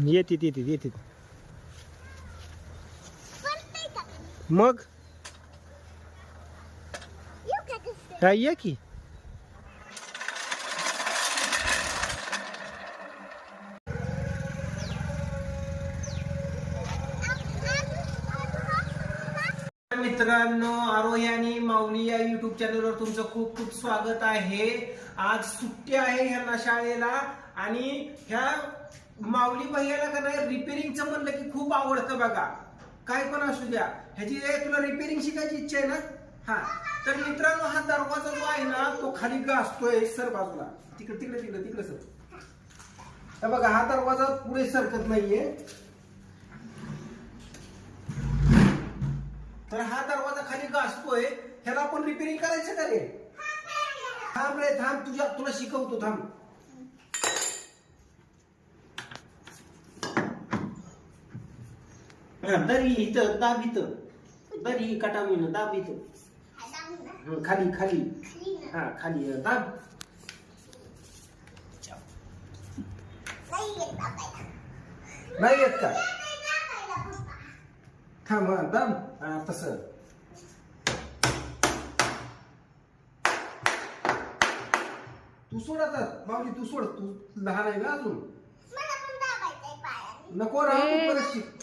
येतात येतात येतात मग? काय ये की. मित्रांनो आरोही आणि माऊली या युट्यूब चॅनलवर तुमचं खूप खूप स्वागत आहे. आज सुट्टी आहे ह्यांना शाळेला आणि ह्या माऊली भैयाला का नाही रिपेरिंगचं म्हणलं की खूप आवडतं बघा. काय पण असू द्या. ह्याची तुला रिपेरिंग शिकायची इच्छा आहे ना? हा. तर मित्रांनो हा दरवाजा जो आहे ना तो खाली गाजतोय सर बाजूला. तिकडे तिकडे तिकडे तिकडे सर. बघा हा दरवाजा पुढे सरकत नाहीये. तर हा दरवाजा खाली घासतोय ह्याला आपण रिपेरिंग करायचं का रे? थांब रे थांब. तुझ्या तुला शिकवतो थांब. दरी इथं दाब इथं दरी कटामीनं दाब इथं खाली खाली. हा खाली दाब. नाही येत का? थांब हा दाब. तसं. तू सोड आता. माऊली तू सोड. तू लहान आहे ना अजून. नको राहू तू परत शिक.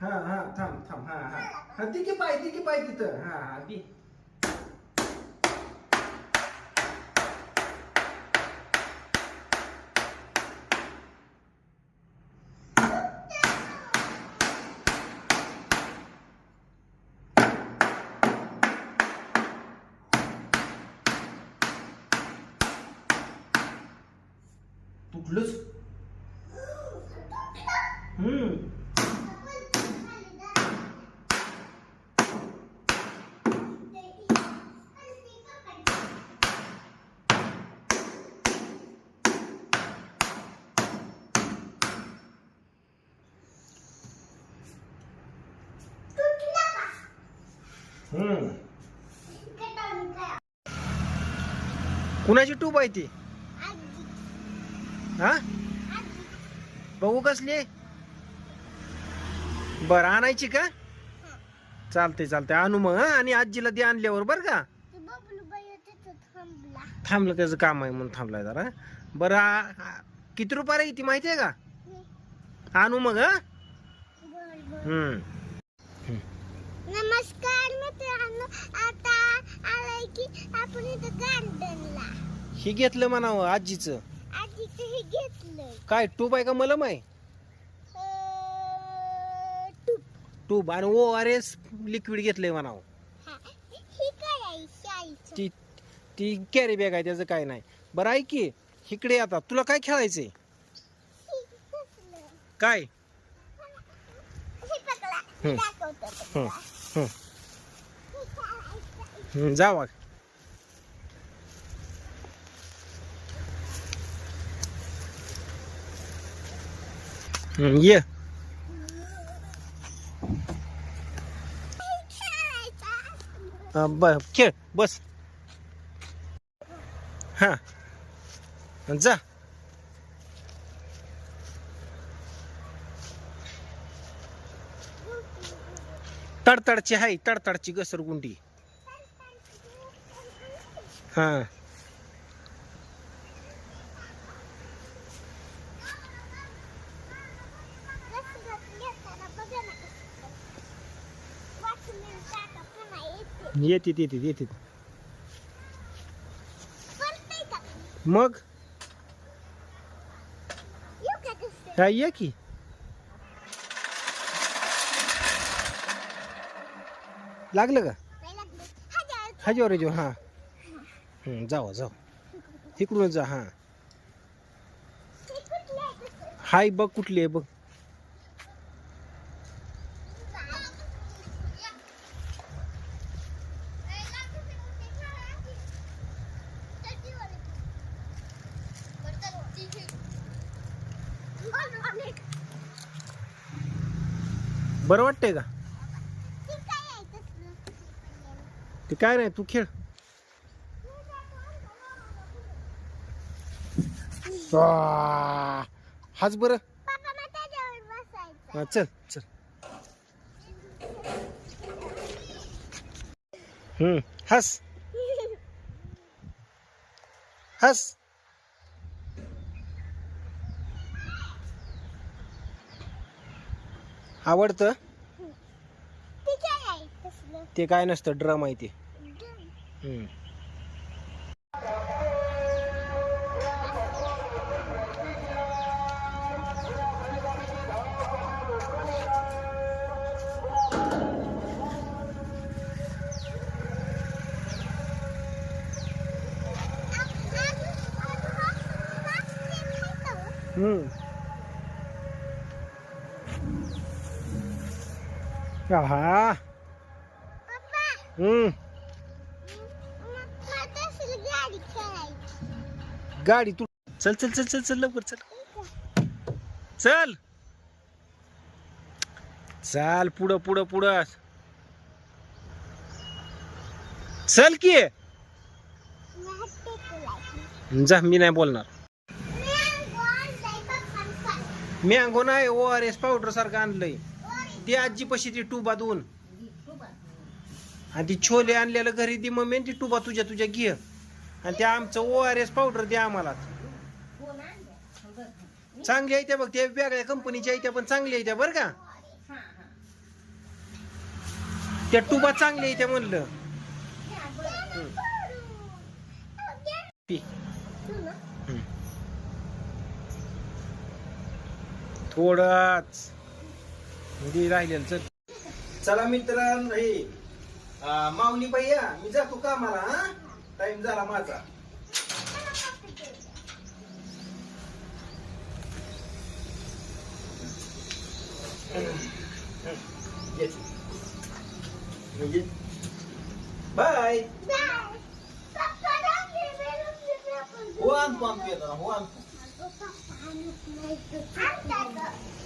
हा हा थांब थांब हा हा. हा ती की पाय ती की पाय तिथं. हा हा ती. तुटलंच. हम्म हम्म कुणाची टूब आहे ती? हा? बघू कसली? बरं आणायची का? चालते चालते आणू मग आणि आजीला दे आणल्यावर बरं का? थांबलं त्याचं काम आहे म्हणून थांबलाय जरा. बरं किती रुपयाला येते माहिती आहे का? आणू मग हा? हम्म. नमस्कार मित्रांनो आता आलाय की आपण इथं गार्डनला हे घेतलं म्हणावं आजीचं. आधीच हे घेतलंय. काय टूब आहे का मलम आहे? अं, टूप टूब. आणि ओ आर एस लिक्विड घेतलंय म्हणावं. हा ही काय आहे शाईचं? ती ती कॅरी बॅग आहे त्याचं काय नाही. बरं ऐक की इकडे आता. तुला काय खेळायचंय? ही कसलं? काय? हे पकडा हं. दाखवतो हं, पकडा. हं, हे करायचं. हं, जावा हं, ये हे खेळायचं. अं, ब खेळ बस हा जा तडतडची आहे तडतडची घसरगुंडी हा. येते. येते येते मग? काय ये की. लागलं का. हाजीवर जो हा. जावा जाऊ इकडून जा हा? हाय बघ कुठली आहे बघ. बरं वाटतंय का? ते काय नाही तू खेळ. हाच बरं. हा चल चल. हम्म हस. हस. आवडतं? ते काय नसतं ड्रम आहे ते. हम्म. हम्म. आहा. हम्म गाडी तू चल चल चल चल चल लवकर चल. चल. चाल पुढं पुढं पुढं. चल की. जा मी नाही बोलणार. मी अंगो नाही ओ आर एस पावडर सारखं आणलंय. ती आजी पशी ती टुबा दोन आणि ती छोले आणलेलं घरी दी मम्मी आणि ती टुबा तुझ्या तुझ्या घे. आणि ते आमचं ओ आर एस पावडर द्या आम्हाला. चांगली आहे त्या बघ त्या वेगळ्या कंपनीच्या आहे त्या पण चांगली आहे त्या बरं का? त्या टुबा चांगली आहे त्या म्हणलं. थोडच. थोडंच राहिलेलं चल. चला मित्रांनो हे माऊली भैया मी जातो कामाला हा टाइम झाला माझा म्हणजे बाय हो आणतो आणतो येताना हो आणतो Papa, I'm not